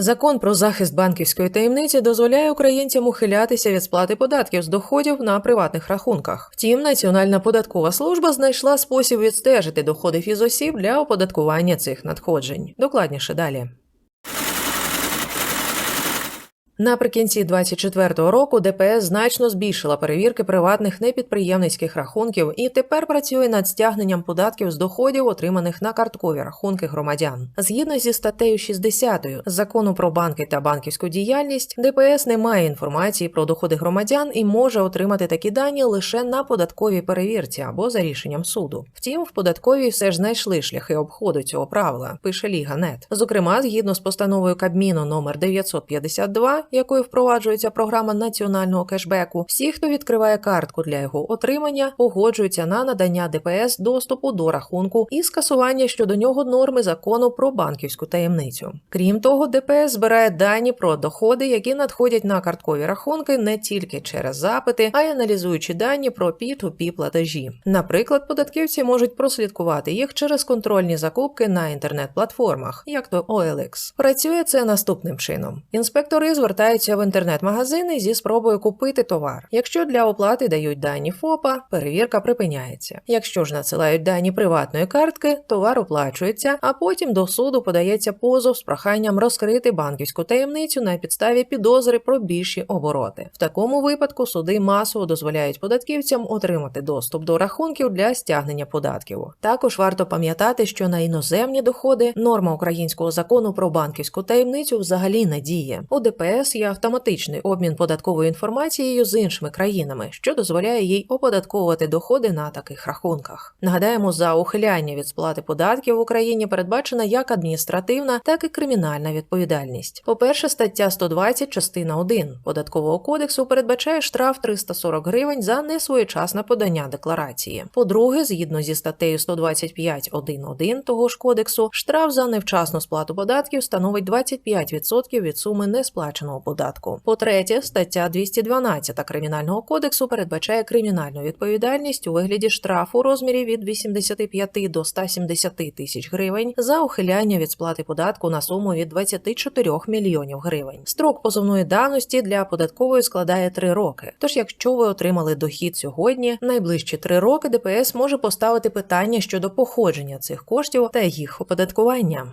Закон про захист банківської таємниці дозволяє українцям ухилятися від сплати податків з доходів на приватних рахунках. Втім, Національна податкова служба знайшла спосіб відстежити доходи фізосіб для оподаткування цих надходжень. Докладніше далі. Наприкінці 2024 року ДПС значно збільшила перевірки приватних непідприємницьких рахунків і тепер працює над стягненням податків з доходів, отриманих на карткові рахунки громадян. Згідно зі статтею 60 закону про банки та банківську діяльність, ДПС не має інформації про доходи громадян і може отримати такі дані лише на податковій перевірці або за рішенням суду. Втім, в податковій все ж знайшли шляхи обходу цього правила. Пише Ліга.нет. Зокрема, згідно з постановою Кабміну номер 952, якою впроваджується програма національного кешбеку, всі, хто відкриває картку для його отримання, погоджуються на надання ДПС доступу до рахунку і скасування щодо нього норми закону про банківську таємницю. Крім того, ДПС збирає дані про доходи, які надходять на карткові рахунки не тільки через запити, а й аналізуючи дані про P2P платежі. Наприклад, податківці можуть прослідкувати їх через контрольні закупки на інтернет-платформах, як то OLX. Працює це наступним чином: інспектори звертаються в інтернет-магазини зі спробою купити товар. Якщо для оплати дають дані ФОПа, перевірка припиняється. Якщо ж надсилають дані приватної картки, товар оплачується, а потім до суду подається позов з проханням розкрити банківську таємницю на підставі підозри про більші обороти. В такому випадку суди масово дозволяють податківцям отримати доступ до рахунків для стягнення податків. Також варто пам'ятати, що на іноземні доходи норма українського закону про банківську таємницю взагалі не діє. У ДПС є автоматичний обмін податковою інформацією з іншими країнами, що дозволяє їй оподатковувати доходи на таких рахунках. Нагадаємо, за ухиляння від сплати податків в Україні передбачена як адміністративна, так і кримінальна відповідальність. По-перше, стаття 120, частина 1 податкового кодексу передбачає штраф 340 гривень за несвоєчасне подання декларації. По-друге, згідно зі статтею 125.1.1 того ж кодексу, штраф за невчасну сплату податків становить 25% від суми несплаченого податку. По-третє, стаття 212 Кримінального кодексу передбачає кримінальну відповідальність у вигляді штрафу у розмірі від 85 до 170 тисяч гривень за ухиляння від сплати податку на суму від 24 мільйонів гривень. Строк позовної давності для податкової складає 3 роки. Тож, якщо ви отримали дохід сьогодні, найближчі 3 роки ДПС може поставити питання щодо походження цих коштів та їх оподаткування.